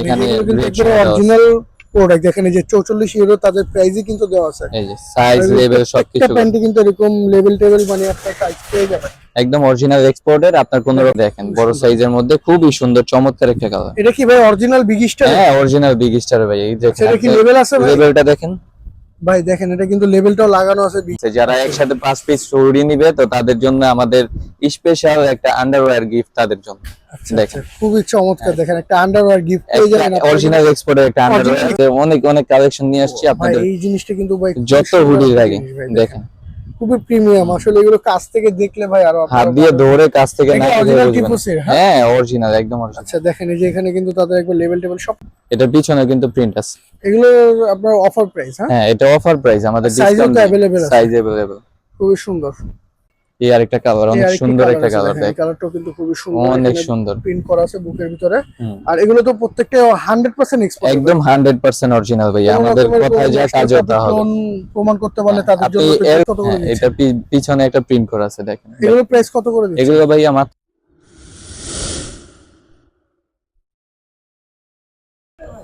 এখানে এগুলো কিন্তু red একবারে shade আছে। অরিজিনাল প্রোডাক্ট দেখেন এই যে চৌচল্লিশ ইউরো তাদের প্রাইসই কিন্তু দেওয়া আছে। এই যে সাইজ লেভেল একটা প্যান্টে কিন্তু এরকম লেভেল টেবিল মানে আপনার সাইজ পেয়ে যাবেন। একদম অরিজিনাল এক্সপোর্টের আপনার কোন রকম দেখেন বড় সাইজের মধ্যে খুবই সুন্দর চমৎকার একটা কালার এটা কি ভাই অরিজিনাল বিগ স্টার হ্যাঁ অরিজিনাল বিগ স্টার ভাই এই দেখেন সেটা কি লেভেল আছে ভাই? লেভেলটা দেখেন। ভাই দেখেন এটা কিন্তু লেভেলটাও লাগানো আছে যারা একসাথে পাঁচ পিস চুড়ি নিবে তো তাদের জন্য আমাদের স্পেশাল একটা আন্ডারওয়্যার গিফট তাদের জন্য। আচ্ছা দেখেন। আচ্ছা, খুবই চমৎকার। দেখেন একটা আন্ডারওয়্যার গিফট পেয়ে যাবেন অরিজিনাল এক্সপোর্টের একটা আন্ডারওয়্যার অনেক অনেক কালেকশন নিয়ে আসছি আপনাদের। এই জিনিসটা কিন্তু ভাই যত সুন্দর হুডি লাগে। দেখেন। খুবই প্রিমিয়াম আসলে এগুলো কাছ থেকে দেখলে ভাই আরো হাত আপনারা দিয়ে ভালো- ধরে কাছ থেকে এটা না দেখে original বুঝবেন না। টিপুসের, হ্যাঁ? হ্যাঁ অরিজিনাল একদম অরিজিনাল আচ্ছা দেখেন এই যে এখানে কিন্তু তাদের একবার লেভেল টেবিল সব এটার পিছনে কিন্তু প্রিন্ট আছে এগুলো আপনার অফার প্রাইস হ্যাঁ হ্যাঁ এটা অফার প্রাইস আমাদের Size ও তো ডিসকাউন্ট available আছে। সাইজ अवेलेबल খুবই সুন্দর এই আরেকটা কালার অনেক সুন্দর একটা কালার দেখ। কালারটাও কিন্তু খুবই সুন্দর অনেক সুন্দর। প্রিন্ট করা আছে বুকের ভিতরে। আর এগুলো তো প্রত্যেকটা 100% এক্সপোর্ট একদম 100% অরিজিনাল ভাই আমাদের কথা যা কাজ হতে হবে? প্রমাণ করতে পারলে তাদের জন্য হ্যাঁ, এটা পিছনে একটা প্রিন্ট করা আছে দেখেন। এগুলো প্রাইস কত করে দিচ্ছেন এগুলো ভাই আমার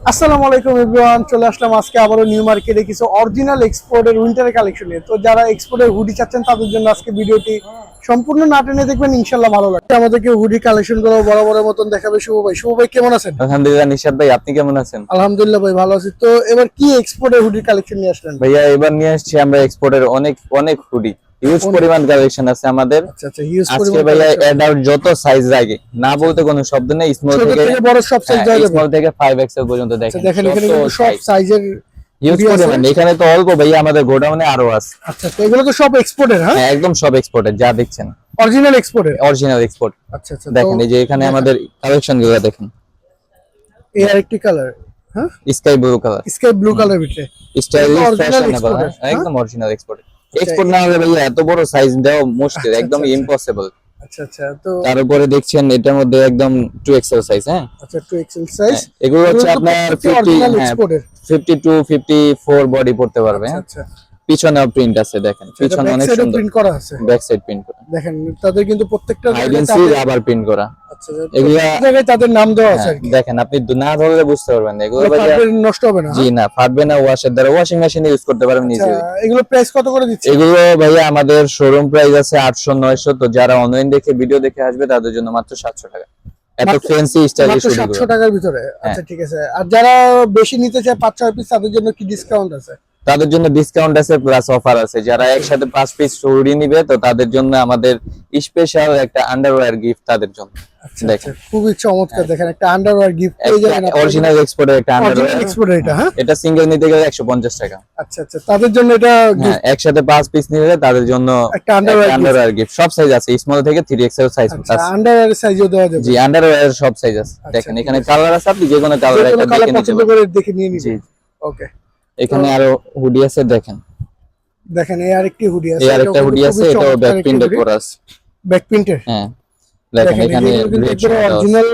আসসালামু আলাইকুম এভরিওয়ান চলে আসলাম আজকে আবারও নিউ মার্কেটে কিছু অরিজিনাল এক্সপোর্টের উইন্টার কালেকশন নিয়ে। তো যারা এক্সপোর্টের হুডি চাচ্ছেন তাদের জন্য আজকে ভিডিওটি সম্পূর্ণ না টেনে দেখবেন ইনশাল্লাহ ভালো লাগবে। আমাদেরকে হুডি কালেকশনগুলো বড় বড় মতন দেখাবে শুভ ভাই। শুভ ভাই কেমন আছেন? আলহামদুলিল্লাহ নিশাদ ভাই আপনি কেমন আছেন? আলহামদুলিল্লাহ ভাই ভালো আছি। তো এবার কি এক্সপোর্টের হুডি কালেকশন নিয়ে আসলেন? ভাইয়া এবার নিয়ে আসছি আমরা এক্সপোর্টের অনেক অনেক হুডি হিউজ পরিমাণ কালেকশন আছে আমাদের। আচ্ছা আচ্ছা আজকে ভাইয়া অ্যাডাল্ট যত সাইজ লাগে না বলতে কোনো শব্দ নেই স্মল থেকে বড় সব সাইজ দেওয়া স্মল থেকে 5 এক্সেল পর্যন্ত আচ্ছা, দেখেন দেখেন এখানে সব সাইজের পরিমাণ এখানে তো অল্প ভাইয়া আমাদের গোডাউনে আরও আছে। আচ্ছা তো এগুলো তো সব এক্সপোর্টের হ্যাঁ? হ্যাঁ একদম সব এক্সপোর্টের যা দেখছেন। অরিজিনাল এক্সপোর্টের অরিজিনাল এক্সপোর্ট আচ্ছা আচ্ছা দেখেন এই যে এখানে আমাদের কালেকশনগুলো দেখেন। এই আরেকটি কালার হ্যাঁ? Sky blue colour sky blue colour ভিতরে। স্টাইলিশ ফ্যাশনেবল হ্যাঁ? একদম অরিজিনাল এক্সপোর্ট এক্সপোর্ট না হলে ভাইয়া এত বড় সাইজ দেওয়া মুশকিল আচ্ছা, একদম আচ্ছা, ইম্পসিবল আচ্ছা আচ্ছা তো তার উপরে দেখছেন এটার মধ্যে একদম টু এক্সেল সাইজ হ্যাঁ? আচ্ছা টু এক্সেল সাইজ হ্যাঁ, এগুলো হচ্ছে আপনার ফিফটি অরিজিনাল হ্যাঁ এক্সপোর্টের fifty two fifty four body পড়তে পারবে হ্যাঁ। আচ্ছা। পিছনেও প্রিন্ট আছে দেখেন। পিছনে অনেক সুন্দর। প্রিন্ট করা আছে। ব্যাক সাইড প্রিন্ট করা। দেখেন তাদের কিন্তু প্রত্যেকটা আইডেন্সি প্রিন্ট করা। আচ্ছা এগুলা জায়গায় তাদের নাম দেওয়া আছে হ্যাঁ, দেখেন আপনি না ধরলে বুঝতে পারবেন না। এগুলো নষ্ট হবে না। জি না ফাটবে না ওয়াশের দ্বারা ওয়াশিং মেশিনে ইউজ করতে পারবেন আচ্ছা ইজিলি এগুলো প্রাইস কত করে দিচ্ছে? এগুলো ভাইয়া আমাদের শোরুম প্রাইস আছে আটশো নয়শো। তো যারা অনলাইন দেখে ভিডিও দেখে আসবে তাদের জন্য মাত্র সাতশো টাকা। এত ফ্যান্সি স্টাইলিশ মাত্র সাতশো টাকার ভিতরে। হ্যাঁ। আচ্ছা ঠিক আছে। আর যারা বেশি নিতে চায় পাঁচ ছয় পিস তাদের জন্য কি ডিসকাউন্ট আছে? তাদের জন্য ডিসকাউন্ট আছে প্লাস অফার আছে। যারা একসাথে পাঁচ পিস চুড়ি নিবে তো তাদের জন্য আমাদের স্পেশাল একটা আন্ডারওয়্যার গিফট তাদের জন্য। আচ্ছা দেখেন। আচ্ছা, খুবই চমৎকার দেখেন একটা আন্ডারওয়্যার গিফট পেয়ে যাবেন অরিজিনাল এক্সপোর্টের একটা আন্ডারওয়্যার এক্সপোর্ট এটা হ্যাঁ? এটা সিঙ্গেল নিতে গেলে একশো পঞ্চাশ টাকা। আচ্ছা আচ্ছা। তাদের জন্য এটা হ্যাঁ একসাথে পাঁচ পিস নিলে তাদের জন্য একটা আন্ডারওয়্যার গিফট সব সাইজ আছে স্মল থেকে সাইজ আন্ডারওয়্যার সাইজও দেওয়া যাবে। জি আন্ডারওয়্যার সব সাইজ আছে। দেখেন এখানে কালার আছে আপনি যে কোনো কালার একটা দেখে নিতে পারেন। দেখে নিয়ে জি। ওকে এখানে আরও হুডি আছে দেখেন। দেখেন এই আরেকটি হুডি আছে এই আরেকটা হুডি আছে এটাও ব্যাক প্রিন্টে করা আছে। ব্যাক প্রিন্টের হ্যাঁ। দেখেন এখানে। অরিজিনাল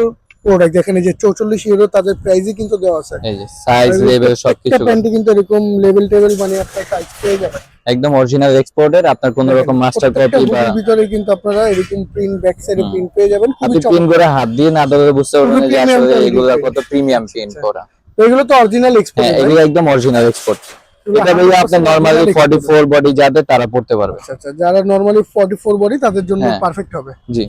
প্রোডাক্ট দেখেন এই যে 44 ইউরো তাদের প্রাইসই কিন্তু দেওয়া আছে। এই যে সাইজ লেভেল সবকিছু। প্যান্টে কিন্তু এরকম লেভেল টেবিল মানে আপনার সাইজ পেয়ে যাবেন। একদম অরিজিনাল এক্সপোর্টের আপনার কোনো রকম মাস্টার কপি বা ভিতরে কিন্তু আপনারা এরকম প্রিন্ট ব্যাক সাইডে প্রিন্ট পেয়ে যাবেন আপনি প্রিন্ট করে হাত দিয়ে না ধরলে বুঝতে পারবেন যে আসলে এগুলা কত প্রিমিয়াম প্রিন্ট করা। এগুলো তো অরিজিনাল এক্সপোর্ট হ্যাঁ এগুলো একদম অরিজিনাল এক্সপোর্ট এটা ভাইয়া আপনার 100% নরমালি original export 44 বডি যাদের তারা পড়তে পারবে। আচ্ছা আচ্ছা যারা নরমালি 44 বডি তাদের জন্য হ্যাঁ। পারফেক্ট হবে। জি।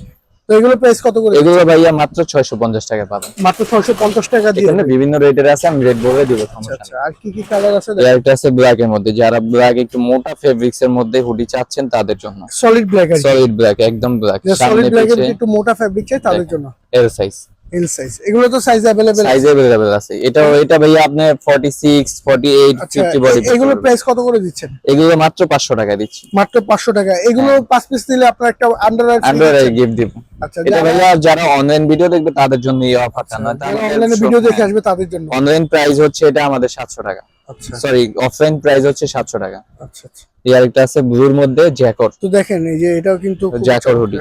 তো এগুলো প্রাইস কত করে এগুলো ভাইয়া মাত্র 650 টাকা পাবেন। মাত্র 650 টাকা দিয়ে এখানে বিভিন্ন রেটের আছে আমি রেট বলে দিব সমস্যা আচ্ছা আর কি কি কালার আছে? একটা আছে ব্ল্যাক এর মধ্যে। যারা ব্ল্যাক একটু মোটা ফেব্রিক্স এর মধ্যে হুডি চাচ্ছেন তাদের জন্য। সলিড ব্ল্যাক সলিড ব্ল্যাক একদম ব্ল্যাক সলিড ব্ল্যাক একটু মোটা ফেব্রিক চাই তাদের জন্য। এল সাইজ এল সাইজ এগুলো তো সাইজ अवेलेबल সাইজ अवेलेबल আছে এটা এটা ভাইয়া আপনার 46 48 আচ্ছা 50 বডি এ- এগুলো প্রাইস কত করে দিচ্ছেন এগুলো মাত্র 500 টাকা দিচ্ছি মাত্র 500 টাকা এগুলো হ্যাঁ। পাঁচ পিস নিলে আপনার একটা আন্ডারওয়্যার আন্ডার গিফট দিব আচ্ছা এটা ভাইয়া যারা অনলাইন ভিডিও দেখবে তাদের জন্য এই অফারটা নয় অনলাইনে ভিডিও দেখে আসবে তাদের জন্য অনলাইন প্রাইস হচ্ছে এটা আমাদের 700 টাকা আচ্ছা সরি অফলাইন প্রাইস হচ্ছে 700 টাকা আচ্ছা আচ্ছা এই আরেকটা আছে ব্লুর মধ্যে জ্যাকর তো দেখেন এই যে এটাও কিন্তু খুব জ্যাকর চমৎকার। হুডি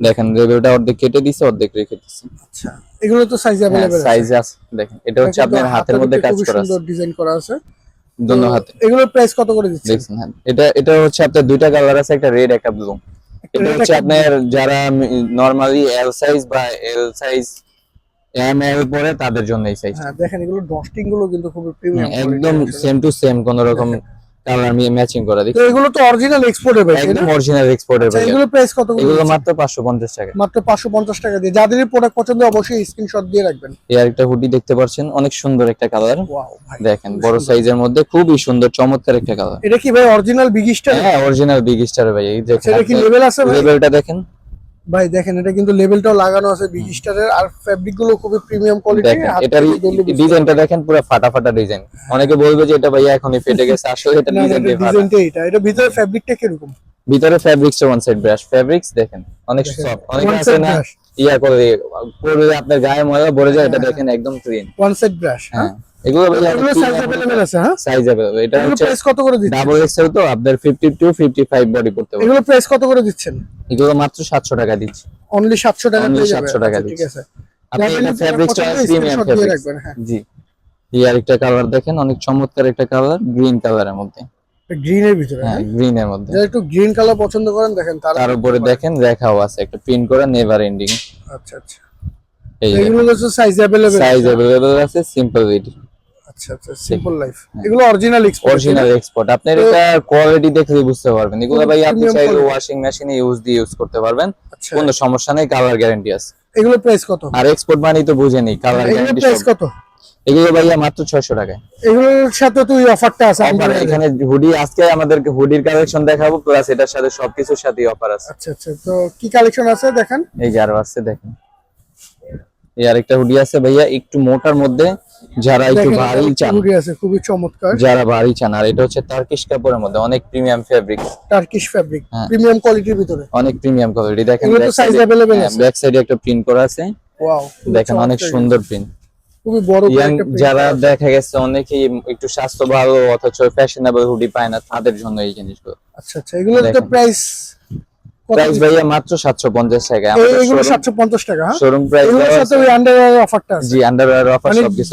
দেখেন রেভিউটা অর্ধেক কেটে দিছে অর্ধেক রেখে দিছে আচ্ছা এগুলো তো সাইজ अवेलेबल সাইজ আছে দেখেন এটা হচ্ছে আপনার হাতের মধ্যে কাজ করা আছে সুন্দর ডিজাইন করা আছে দোনো তো হাতে এগুলোর প্রাইস কত করে দিচ্ছেন দেখছেন হ্যাঁ এটা এটা হচ্ছে আপনার দুইটা কালার আছে একটা রেড একটা ব্লু এটা red হচ্ছে একটা আপনার যারা নরমালি এল সাইজ বা এল সাইজ এম এল পরে তাদের জন্য এই সাইজ হ্যাঁ দেখেন এগুলো ডস্টিং গুলো কিন্তু খুবই প্রিমিয়াম একদম সেম টু সেম কোন রকম কালার ম্যাচিং করা দিই এগুলো তো অরিজিনাল এক্সপোর্টের ভাই একদম অরিজিনাল এক্সপোর্টের আচ্ছা, ভাই এগুলো প্রাইস কত এগুলো মাত্র পাঁচশো পঞ্চাশ টাকা। মাত্র পাঁচশো পঞ্চাশ টাকা দিয়ে। যাদের প্রোডাক্ট পছন্দ অবশ্যই স্ক্রিনশট দিয়ে রাখবেন। এই আরেকটা হুডি দেখতে পাচ্ছেন অনেক সুন্দর একটা কালার ওয়াও ভাই দেখেন বড় সাইজের মধ্যে খুবই সুন্দর চমৎকার একটা কালার এটা কি ভাই অরিজিনাল বিগ স্টার হ্যাঁ অরিজিনাল বিগ স্টার ভাই এই দেখেন। এটা কি লেভেল আছে ভাই? লেভেলটা দেখেন। ভাই দেখেন এটা কিন্তু লেভেলটাও লাগানো আছে বিগ স্টারের আর ফেব্রিকগুলো খুবই প্রিমিয়াম কোয়ালিটি দেখেন এটার ডিজাইনটা দেখেন পুরো ফাটা ফাটা ডিজাইন অনেকে বলবে যে এটা ভাইয়া এখনই ফেটে গেছে আসলে এটা ডিজাইন এটা এটা। ভিতরে ফেব্রিকটা কীরকম? ভিতরে fabrics one side brush fabrics দেখেন অনেক সফট অনেকে One আছে side না brush। ইয়া করে করলে আপনার গায়ে ময়লা ভরে যায় এটা দেখেন একদম ক্লিন ওয়ান সাইড ব্রাশ হ্যাঁ এগুলো এগুলো সাইজ अवेलेबल আছে হ্যাঁ সাইজ अवेलेबल এটা এগুলো হচ্ছে প্রাইস কত করে দিচ্ছেন ডাবল এক্সেল তো আপনার 52 55 বডি করতে পারবে এগুলো প্রাইস কত করে দিচ্ছেন এগুলো মাত্র 700 টাকা দিচ্ছি অনলি 700 টাকা Only পেয়ে যাবে 700 টাকা আচ্ছা, ঠিক দিচ্ছি। আছে আপনি যাদের এটা নিজের ফেব্রিক্সটা পছন্দ, প্রিমিয়াম screenshot দিয়ে ফেব্রিক্স রাখবেন, হ্যাঁ। জি এই আরেকটা কালার দেখেন অনেক চমৎকার একটা কালার গ্রিন কালারের মধ্যে গ্রিন এর ভিতরে হ্যাঁ হ্যাঁ গ্রিন এর মধ্যে যারা একটু গ্রিন কালার পছন্দ করেন দেখেন তার তার উপরে দেখেন লেখাও আছে একটা প্রিন্ট করা নেভার এন্ডিং আচ্ছা আচ্ছা এই এগুলো হচ্ছে সাইজ अवेलेबल সাইজ अवेलेबल আছে সিম্পল উইড আচ্ছা আচ্ছা সিম্পল লাইফ এগুলো অরিজিনাল এক্সপোর্ট অরিজিনাল এক্সপোর্ট আপনার এটা কোয়ালিটি দেখলে বুঝতে পারবেন এগুলো ভাই আপনি Premium চাইলে quality। ওয়াশিং মেশিনে ইউজ দিয়ে ইউজ করতে পারবেন আচ্ছা কোনো সমস্যা নেই কালার গ্যারান্টি আছে এগুলো প্রাইস কত আর এক্সপোর্ট মানি তো বুঝেনি কালার এগুলো গ্যারান্টি প্রাইস কত এগুলো ভাইয়া মাত্র 600 টাকায়। এগুলোর সাথে তো এই অফারটা আছে আমাদের এখানে হুডি আজকে আমাদেরকে হুডির কালেকশন দেখাবো প্লাস এটার সাথে সবকিছুর সাথে অফার আছে। আচ্ছা আচ্ছা তো কি কালেকশন আছে দেখেন? এই যে আরও আছে দেখেন। এই আরেকটা হুডি আছে ভাইয়া একটু মোটার মধ্যে যারা একটু ভারী চান। খুবই আছে খুবই চমৎকার। যারা ভারী চান আর এটা হচ্ছে টার্কিশ কাপড়ের মধ্যে অনেক প্রিমিয়াম ফেব্রিক টার্কিশ ফ্যাব্রিক হ্যাঁ। প্রিমিয়াম কোয়ালিটির ভিতরে। অনেক প্রিমিয়াম কোয়ালিটি দেখেন। ব্যাক সাইডে একটা প্রিন্ট করা আছে। ওয়াও দেখেন অনেক সুন্দর প্রিন্ট খুবই বড় যারা দেখা গেছে অনেকেই একটু স্বাস্থ্য ভালো অথচ ফ্যাশনেবল হুডি পায় না তাদের জন্য এই জিনিসগুলো। আচ্ছা আচ্ছা এগুলোর তো প্রাইস প্রাইস ভাইয়া মাত্র সাতশো পঞ্চাশ টাকা। এই- এগুলো 750 টাকা হ্যাঁ? শোরুম প্রাইস এগুলোর সাথে ওই আন্ডারওয়্যার অফারটা আছে। জি আন্ডারওয়্যার অফার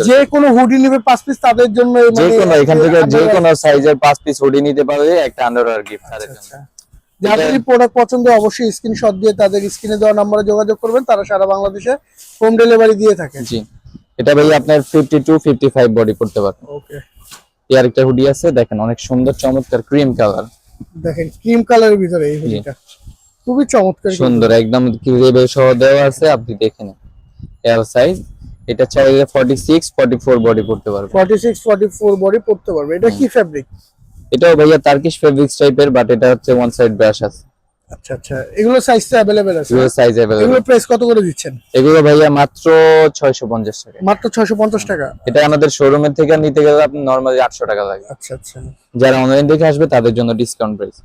যে কোনো হুডি নেবে পাঁচ পিস তাদের জন্য যে কোনো এখান থেকে যে কোনো সাইজের পাঁচ পিস হুডি নিতে একটা আন্ডারওয়্যার গিফট তাদের জন্য। আচ্ছা। যাদের প্রোডাক্ট পছন্দ অবশ্যই স্ক্রিনশট দিয়ে তাদের স্ক্রিনে দেওয়া নম্বরে যোগাযোগ করবেন তারা সারা বাংলাদেশে হোম ডেলিভারি দিয়ে থাকে জি। এটা ভাইয়া আপনার fifty two fifty five body করতে পারবে ওকে এই আরেকটা হুডি আছে দেখেন অনেক সুন্দর চমৎকার ক্রিম কালার দেখেন ক্রিম কালারের ভিতরে এই হুডিটা খুবই চমৎকার সুন্দর একদম লেবেল সহ দেওয়া আছে আপনি দেখে নিন। এল সাইজ এটা চাইলে forty six forty four body করতে পারবে। 46 44 বডি পড়তে পারবে। এটা কি ফেব্রিক এটাও ভাইয়া তার্কিশ ফেব্রিক্স টাইপের বাট এটা হচ্ছে ওয়ান সাইড ব্রাশ আছে। আচ্ছা আচ্ছা এগুলো সাইজটা अवेलेबल আছে এগুলো সাইজ এগুলো অ্যাভেলেবল প্রাইস কত করে দিচ্ছেন এগুলো ভাইয়া মাত্র ছয়শো পঞ্চাশ টাকা মাত্র 650 টাকা এটা আমাদের শোরুমের থেকে নিতে গেলে আপনি নর্মালি আটশো টাকা লাগে আচ্ছা আচ্ছা যারা অনলাইন থেকে আসবে তাদের জন্য ডিসকাউন্ট প্রাইস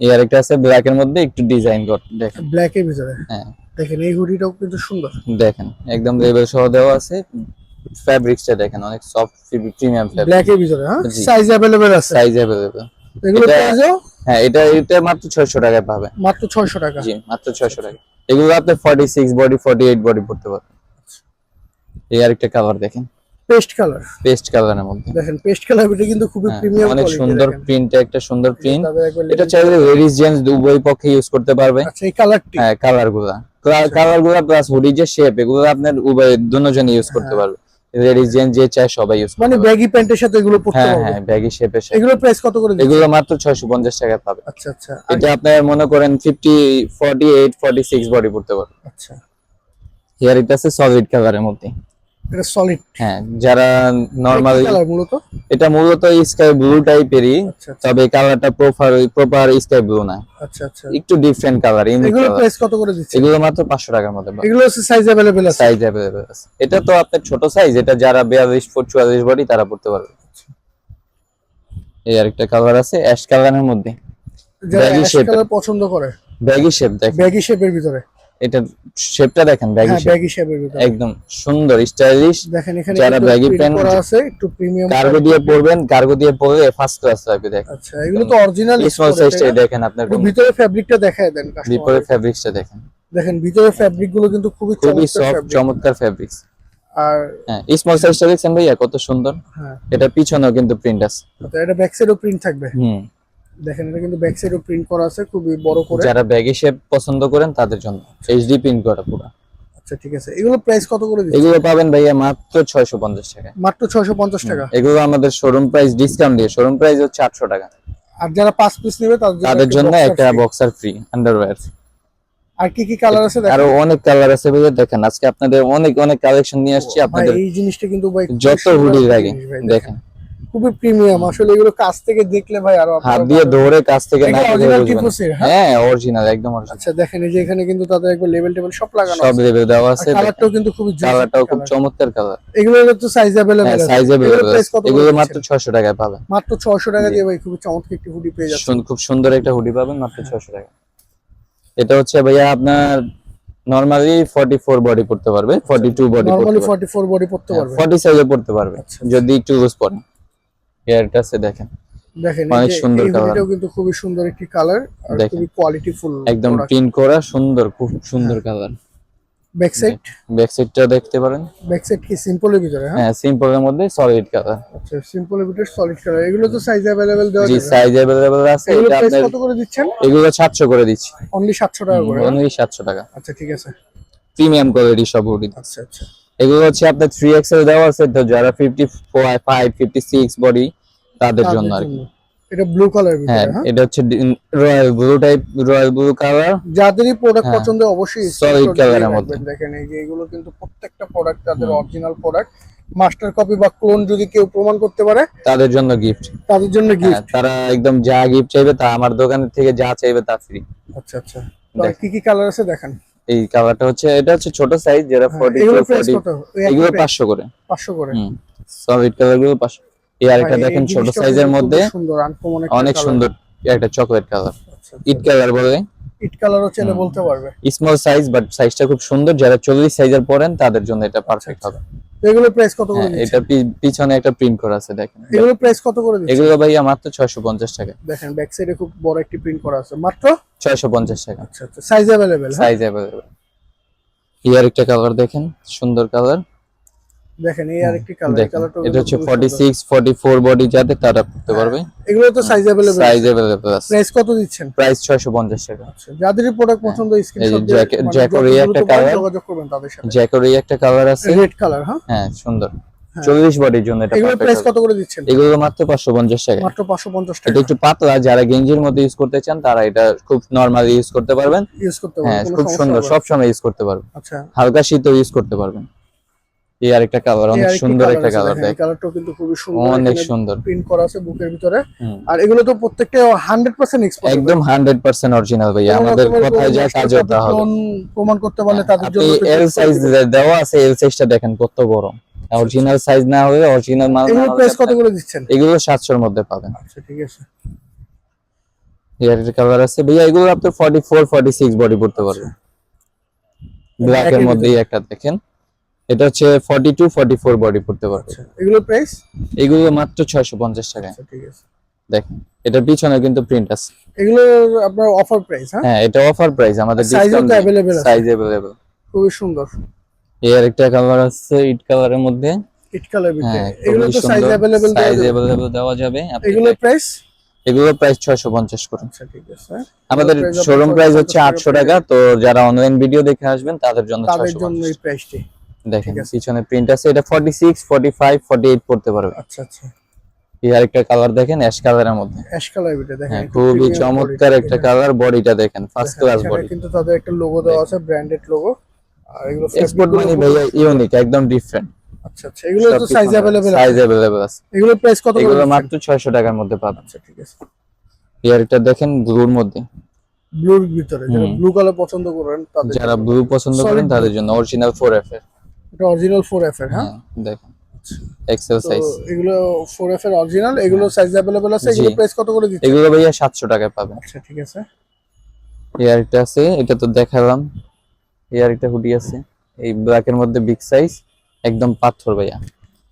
এই আরেকটা আছে ব্ল্যাক এর মধ্যে একটু ডিজাইন কর দেখেন ব্ল্যাক এর ভিতরে হ্যাঁ দেখেন এই হুডিটাও কিন্তু সুন্দর দেখেন একদম লেবেল সহ দেওয়া আছে ফ্যাব্রিক্সটা দেখেন অনেক সফট প্রিমিয়াম ফ্যাব্রিক ব্ল্যাক এর ভিতরে হ্যাঁ জি। সাইজ अवेलेबल আছে সাইজ অ্যাভেলেবল এগুলো এটা- প্রাইসও হ্যাঁ এটা এটা মাত্র ছয়শো টাকায় পাবে। মাত্র 600 টাকা। জি মাত্র ছয়শো টাকা। এগুলো আপনি forty six body forty eight body পড়তে পারবেন। এই আরেকটা কালার দেখেন। পেস্ট কালার পেস্ট কালারের মধ্যে। দেখেন পেস্ট কালার এটা কিন্তু খুবই হ্যাঁ, প্রিমিয়াম অনেক সুন্দর প্রিন্ট একটা সুন্দর প্রিন্ট এটা চাইলে লেডিস জেন্টস উভয় পক্ষে ইউজ করতে পারবে। আচ্ছা এই কালারটি হ্যাঁ কালারগুলা কালারগুলা প্লাস হুডি যে শেপ এগুলো আপনার উভয় দুজন ইউজ করতে পারবে। জেন্টস যে চায় সবাই ইউজ। মানে ব্যাগি প্যান্টের সাথে এগুলো পড়তে হ্যাঁ পারবে? হ্যাঁ ব্যাগি শেপের এগুলো প্রাইস কত করে? এগুলো মাত্র ছয়শো পঞ্চাশ টাকায় পাবে। আচ্ছা আচ্ছা। এটা আপনার মনে করেন fifty forty eight forty six body পড়তে পারবে। আচ্ছা। হেয়ার এটা আছে সলিড কালারের মধ্যে। এটা সলিড হ্যাঁ যারা নর্মালি কালার মূলত এটা মূলত স্কাই ব্লু টাইপেরই আচ্ছা আচ্ছা তবে কালারটা প্রপার প্রপার স্কাই ব্লু না আচ্ছা আচ্ছা একটু ডিফারেন্ট কালার ইউনিক এগুলো কালার প্রাইস কত করে দিচ্ছেন এগুলো মাত্র পাঁচশো টাকার মধ্যে পাবেন। এগুলো হচ্ছে সাইজ अवेलेबल আছে সাইজ অ্যাভেলেবেল আছে এটা তো আপনার ছোট সাইজ এটা যারা বিয়াল্লিশ ফুট চুয়াল্লিশ বডি তারা পড়তে পারবে এই আরেকটা কালার আছে অ্যাশ কালারের মধ্যে যারা baggy অ্যাশ shape কালার পছন্দ করে ব্যাগি শেপ দেখেন ব্যাগি শেপের ভিতরে এটা শেপটা দেখেন ব্যাগি ব্যাগি শেপের ভিতরে। একদম সুন্দর স্টাইলিশ দেখেন এখানে যারা print pant- করা আছে একটু প্রিমিয়াম কার্গো দিয়ে পরবেন কার্গো দিয়ে পরলে ফার্স্ট ক্লাস লাগবে দেখেন। আচ্ছা এগুলো তো অরিজিনাল স্মল সাইজটা দেখেন আপনার ভিতরে ফ্যাব্রিকটা দেখায় দেন কাস্টমার ফ্যাব্রিক্সটা দেখেন। দেখেন ভিতরে ফ্যাব্রিকগুলো কিন্তু খুবই খুবই সফট চমৎকার ফ্যাব্রিক্স আর হ্যাঁ স্মল সাইজটা দেখছেন ভাইয়া কত সুন্দর। হ্যাঁ। এটা পিছনেও কিন্তু প্রিন্ট আছে। আচ্ছা, এটা ব্যাক সাইডও প্রিন্ট থাকবে। হুম। দেখেন এটা কিন্তু ব্যাক সাইডও প্রিন্ট করা আছে খুবই বড় করে। যারা ব্যাগি শেপ পছন্দ করেন তাদের জন্য। এইচডি প্রিন্ট করা পুরো। আচ্ছা ঠিক আছে। এগুলো প্রাইস কত করে দিচ্ছেন? এগুলো পাবেন ভাইয়া মাত্র ছয়শো পঞ্চাশ টাকা। মাত্র ছয়শো পঞ্চাশ টাকা? এগুলো আমাদের শোরুম প্রাইস ডিসকাউন্ট দিয়ে। শোরুম প্রাইস হচ্ছে আটশো টাকা। আর যারা পাঁচ পিস নেবে তাদের জন্য একটা। বক্সার ফ্রি আন্ডারওয়্যার আর কি কি কালার আছে দেখেন? আরও অনেক কালার আছে ভাইয়া। দেখেন আজকে আপনাদের অনেক অনেক কালেকশন নিয়ে আসছি আপনাদের এই জিনিসটা কিন্তু ভাই যত হুডি লাগে দেখেন। খুবই প্রিমিয়াম আসলে এগুলো কাছ থেকে দেখলে ভাই আরো হাত আপনারা দিয়ে ভালো- ধরে কাছ থেকে এগুলো না দেখলে original বুঝবেন না। টিপুসের, হ্যাঁ? হ্যাঁ অরিজিনাল একদম অরিজিনাল আচ্ছা দেখেন এই যে এখানে কিন্তু তাদের একবার লেভেল টেবিল সব লাগানো সব আছে লেভেল দেওয়া আছে কালারটাও কিন্তু খুবই জোস কালারটাও একটা খুব colour। চমৎকার কালার এগুলো তো সাইজ अवेलेबल হ্যাঁ আছে সাইজ এগুলোর अवेलेबल price কত করে এগুলো দিচ্ছেন? মাত্র 600 টাকায় পাবেন মাত্র 600 টাকা দিয়ে ভাই খুবই চমৎকার একটি হুডি পেয়ে যাচ্ছে সুন- খুব সুন্দর একটা হুডি পাবেন মাত্র 600 টাকা এটা হচ্ছে ভাইয়া আপনার নরমালি 44 বডি পড়তে পারবে 42 বডি নরমালি পড়তে 44 বডি পড়তে পারবে 40 সাইজে পড়তে পারবে আচ্ছা। যদি একটু লুজ পড়ে এয়ারটা আছে দেখেন দেখেন অনেক এই যে সুন্দর এই colour। হুডিটাও কিন্তু খুবই সুন্দর একটি কালার আর দেখেন। খুবই কোয়ালিটি ফুল একদম প্রিন্ট করা সুন্দর খুব সুন্দর কালার ব্যাক সাইড ব্যাক সাইডটা দেখতে পারেন ব্যাক সাইড কি সিম্পলের ভিতরে হ্যাঁ হ্যাঁ সিম্পলের মধ্যে সলিড কালার আচ্ছা সিম্পলের ভিতরে সলিড কালার এগুলো তো সাইজ अवेलेबल দেওয়া জি যাবে সাইজ अवेलेबल আছে এগুলো এটা প্রাইস আপনার কত করে দিচ্ছেন এগুলো 700 করে দিচ্ছি অনলি 700 টাকা করে হ্যাঁ? অনলি 700 টাকা আচ্ছা ঠিক আছে প্রিমিয়াম কোয়ালিটি সব হুডি আচ্ছা আচ্ছা এগুলো হচ্ছে আপনার 3XL দেওয়া আছে তো যারা 55 56 বডি তাদের জন্য আর কি। এটা ব্লু কালার হ্যাঁ হ্যাঁ? এটা হচ্ছে royal blue type royal blue colour যাদেরই product হ্যাঁ। পছন্দ অবশ্যই। মধ্যে। দেখেন এই যে এগুলো কিন্তু প্রত্যেকটা প্রোডাক্ট তাদের অরিজিনাল প্রোডাক্ট মাস্টার কপি বা ক্লোন যদি কেউ প্রমাণ করতে পারে তাদের জন্য গিফট তাদের জন্য গিফট তারা একদম যা গিফট চাইবে তা আমার দোকান থেকে যা চাইবে তা ফ্রি আচ্ছা আচ্ছা। কি কি কালার আছে দেখেন? এই কালারটা হচ্ছে এটা হচ্ছে ছোট সাইজ যেটা হ্যাঁ, 40 এগুলো প্রাইস 40 এগুলো 500 করে। 500 করে। হুম সলিড কালারগুলো 500 এই আরেকটা ভাই, এই দেখেন ছোট সাইজের মধ্যে অনেক সুন্দর একটা চকলেট কালার ইট কালার বলে। ইট কালারও চাইলে বলতে পারবে স্মল সাইজ বাট সাইজটা খুব সুন্দর যারা চল্লিশ সাইজের পরেন তাদের জন্য এটা পারফেক্ট হবে তো এগুলো প্রাইস কত করে হ্যাঁ, দিচ্ছেন এটা পি- পিছনে একটা প্রিন্ট করা আছে দেখেন এগুলো প্রাইস কত করে দিচ্ছেন এগুলো ভাইয়া মাত্র ছয়শো পঞ্চাশ টাকা দেখেন ব্যাক সাইডে খুব বড় একটি প্রিন্ট করা আছে মাত্র ছয়শো পঞ্চাশ টাকা আচ্ছা আচ্ছা সাইজ अवेलेबल সাইজ অ্যাভেলেবল ইয়ার একটা কালার দেখেন সুন্দর কালার দেখেন এই আরেকটি কালার এই দেখেন কালারটা এটা হচ্ছে forty six forty four body যাতে তারা পড়তে পারবে এগুলো তো সাইজ अवेलेबल সাইজ অ্যাভেলেবল আছে প্রাইস কত দিচ্ছেন প্রাইস ছয়শো পঞ্চাশ টাকা আচ্ছা যাদেরই প্রোডাক্ট পছন্দ স্ক্রিনশট দিয়ে জ্যাকেট- মানে জ্যাকের যত এই দ্রুত একটা পারেন colour। যোগাযোগ করবেন তাদের সাথে জ্যাকের এই একটা কালার আছে রেড কালার হ্যাঁ হ্যাঁ সুন্দর চল্লিশ বডির জন্য এটা এগুলো perfect প্রাইস হবে। কত করে দিচ্ছেন এগুলো মাত্র পাঁচশো পঞ্চাশ টাকা মাত্র 550 এটা টাকা একটু পাতলা যারা গেঞ্জির মধ্যে ইউজ করতে চান তারা এটা খুব নরমালি ইউজ করতে পারবেন ইউজ করতে হ্যাঁ পারবেন খুব সুন্দর সব সময় ইউজ করতে পারবেন আচ্ছা হালকা শীতেও ইউজ করতে পারবেন এই আরেকটা কালার অনেক সুন্দর একটা কালার দেখ। কালারটাও কিন্তু খুবই সুন্দর অনেক সুন্দর। প্রিন্ট করা আছে বুকের ভিতরে। আর এগুলো তো প্রত্যেকটা 100% এক্সপোর্ট একদম হান্ড্রেড পার্সেন্ট অরিজিনাল ভাইয়া আমাদের কোথায় যায় কাজ হবে। প্রমাণ করতে পারলে তাদের জন্য এল সাইজ দেওয়া আছে এল সাইজটা দেখেন কত বড়। অরিজিনাল সাইজ না হলে অরিজিনাল মাল এগুলো প্রাইস কত করে দিচ্ছেন? এগুলো সাতশোর মধ্যে পাবেন। আচ্ছা ঠিক আছে। এর কালার আছে। ভাইয়া এগুলো বডি পড়তে ব্ল্যাক এর মধ্যেই একটা দেখেন। এটা হচ্ছে forty two forty four body পড়তে পারবে আচ্ছা এগুলো প্রাইস এগুলো মাত্র ছয়শো পঞ্চাশ টাকায় আচ্ছা ঠিক আছে দেখেন এটার পিছনে কিন্তু প্রিন্ট আছে এগুলো আপনার অফার প্রাইস হ্যাঁ হ্যাঁ এটা অফার প্রাইস আমাদের Size ও তো available আছে। সাইজ अवेलेबल খুবই সুন্দর এর একটা কালার আছে ইট কালারের মধ্যে ইট কালার ভিতরে হ্যাঁ এগুলো তো সাইজ अवेलेबल সাইজ अवेलेबल দেওয়া যাবে আপনি এগুলো প্রাইস এগুলো প্রাইস 650 করে আচ্ছা ঠিক আছে আমাদের price আপনার শোরুম প্রাইস 650 হচ্ছে 800 টাকা তো যারা অনলাইন ভিডিও দেখে আসবেন তাদের জন্য তাদের জন্য 650 এই প্রাইসটি দেখেন পিছনে প্রিন্ট আছে এটা 46 45 48 পড়তে পারবে আচ্ছা আচ্ছা এই আরেকটা কালার দেখেন অ্যাশ কালারের মধ্যে অ্যাশ কালার ভিতরে দেখেন হ্যাঁ একটু খুবই premium চমৎকার quality একটা দেখেন। কালার বডিটা দেখেন ফার্স্ট দেখেন, ক্লাস এখানে বডি কিন্তু তাদের একটা লোগো দেওয়া আছে ব্র্যান্ডেড লোগো আর এগুলো এক্সপোর্ট fabric মানে গুলো ভাইয়া ইউনিক একদম ডিফারেন্ট আচ্ছা আচ্ছা এগুলো তো সাইজ अवेलेबल সাইজ अवेलेबल আছে এগুলো প্রাইস কত করে এগুলো দিচ্ছেন? মাত্র 600 টাকার মধ্যে পাবেন আচ্ছা ঠিক আছে ইয়ারটা দেখেন ব্লুর মধ্যে ব্লুর ভিতরে যারা হুম। ব্লু কালার পছন্দ করেন তাদের যারা জন্য। ব্লু পছন্দ Solid করেন blue। তাদের জন্য অরিজিনাল 4F এর এটা অরিজিনাল 4F এর হ্যাঁ হ্যাঁ দেখেন এক্সেল তো সাইজ এগুলো 4F এর অরিজিনাল এগুলো সাইজ अवेलेबल আছে এগুলো জি। প্রাইস কত করে দিচ্ছেন এগুলো ভাইয়া 700 টাকায় পাবেন আচ্ছা ঠিক আছে ইয়ারটা আছে এটা তো দেখালাম ইয়ারটা হুডি আছে এই ব্ল্যাক এর মধ্যে বিগ সাইজ একদম পাথর ভাইয়া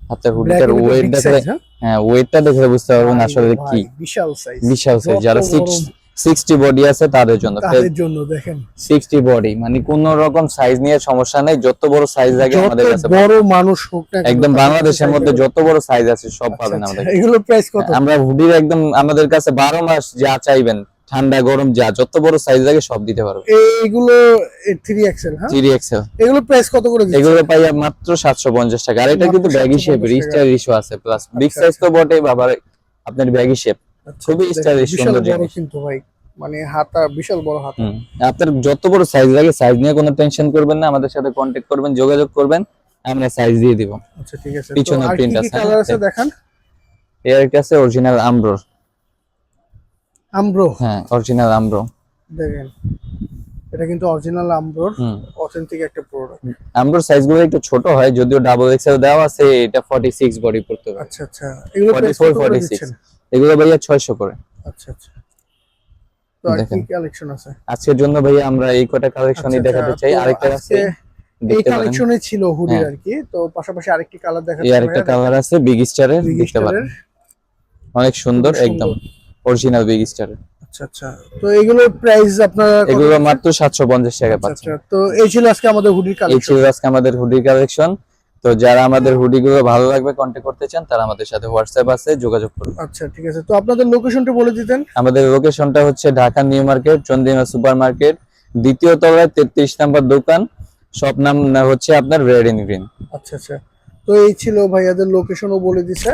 হাতের Black হুডিটার এর ভিতরে ওয়েট big দেখলে size, হ্যাঁ? হ্যাঁ ওয়েটটা দেখলে বুঝতে পারবেন ভাই, আসলে ভাই, কি বিশাল সাইজ বিশাল সাইজ যত যারা বড় 60 বডি আছে তাদের জন্য। তাদের জন্য দেখেন। সিক্সটি বডি মানে কোন রকম সাইজ নিয়ে সমস্যা নেই। যত বড় সাইজ লাগে আমাদের কাছে বড় মানুষ হোক না একদম বাংলাদেশের মধ্যে যত বড় সাইজ আছে সব আচ্ছা, পাবেন আচ্ছা, আমাদের এগুলো প্রাইস কত? আমরা হুডির একদম আমাদের কাছে বারো মাস যা চাইবেন ঠান্ডা গরম যা যত বড় সাইজ লাগে সব দিতে পারবে এইগুলো এক্সেল হ্যাঁ? এক্সেল এগুলো প্রাইস কত করে দিচ্ছেন? এগুলো পাই মাত্র সাতশো পঞ্চাশ টাকা। আর এটা কিন্তু ব্যাগি শেপ 750 রিস্টার ইস্যু আছে প্লাস বিগ সাইজ তো বটে বাবার আপনার ব্যাগি শেপ খুবই দেখেন, stylish, বিশাল সুন্দর জিনিস। কিন্তু ভাই মানে হাতা বিশাল বড় হাতা। আপনার যত বড় সাইজ লাগে সাইজ নিয়ে কোনো টেনশন করবেন না আমাদের সাথে কন্ট্যাক্ট করবেন যোগাযোগ করবেন আমরা সাইজ দিয়ে দিব। আচ্ছা ঠিক আছে। পিছনে কি আছে, কালার আছে হ্যাঁ। দেখান? এর একটা আছে অরিজিনাল আমব্রোর আমব্রো হ্যাঁ অরিজিনাল আমব্রো দেখেন এটা কিন্তু অরিজিনাল আমব্রোর অথেন্টিক একটা প্রোডাক্ট আমব্রোর সাইজগুলো একটু ছোট হয় যদিও ডাবল এক্সেল দেওয়া আছে এটা 46 বডি পড়তে আচ্ছা আচ্ছা এগুলো 44 46 দিচ্ছেন? এগুলো ভাইয়া 600 করে। আচ্ছা আচ্ছা। তো আর কি কালেকশন আছে? আজকের জন্য ভাইয়া আমরা এই কটা কালেকশনই আচ্ছা, দেখাতে আচ্ছা, চাই। আরেকটা আছে এই কালেকশনে ছিল হুডির হ্যাঁ। আর কি। তো পাশাপাশি আরেকটি কালার এই আরেকটা কালার আছে বিগ স্টারের দেখতে পারেন। অনেক সুন্দর একদম অরিজিনাল বিগ স্টারের আচ্ছা আচ্ছা। তো এগুলোর প্রাইস আপনারা এগুলো? মাত্র 750 টাকা পাচ্ছেন। আচ্ছা। তো এই ছিল আজকে আমাদের হুডির এই কালেকশন ছিল আজকে আমাদের হুডি কালেকশন তো যারা আমাদের হুডি গুলো ভালো লাগবে কন্ট্যাক্ট করতে চান তারা আমাদের সাথে হোয়াটসঅ্যাপ আছে যোগাযোগ করুন। আচ্ছা ঠিক আছে। তো আপনাদের লোকেশনটা বলে দিতেন। আমাদের লোকেশনটা হচ্ছে Dhaka new market Chandina super market দ্বিতীয় তলায় তেত্রিশ নাম্বার দোকান। সব নাম না হচ্ছে আপনার রেড ইন গ্রিন আচ্ছা আচ্ছা। তো এই ছিল ভাইয়াদের লোকেশনও বলে দিছে।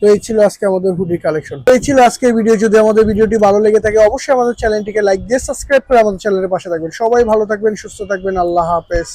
তো এই ছিল আজকে আমাদের হুডি কালেকশন তো এই ছিল আজকের ভিডিও যদি আমাদের ভিডিওটি ভালো লেগে থাকে অবশ্যই আমাদের চ্যানেলটিকে লাইক দিয়ে সাবস্ক্রাইব করে আমাদের চ্যানেলের পাশে থাকবেন। সবাই ভালো থাকবেন সুস্থ থাকবেন। আল্লাহ হাফেজ।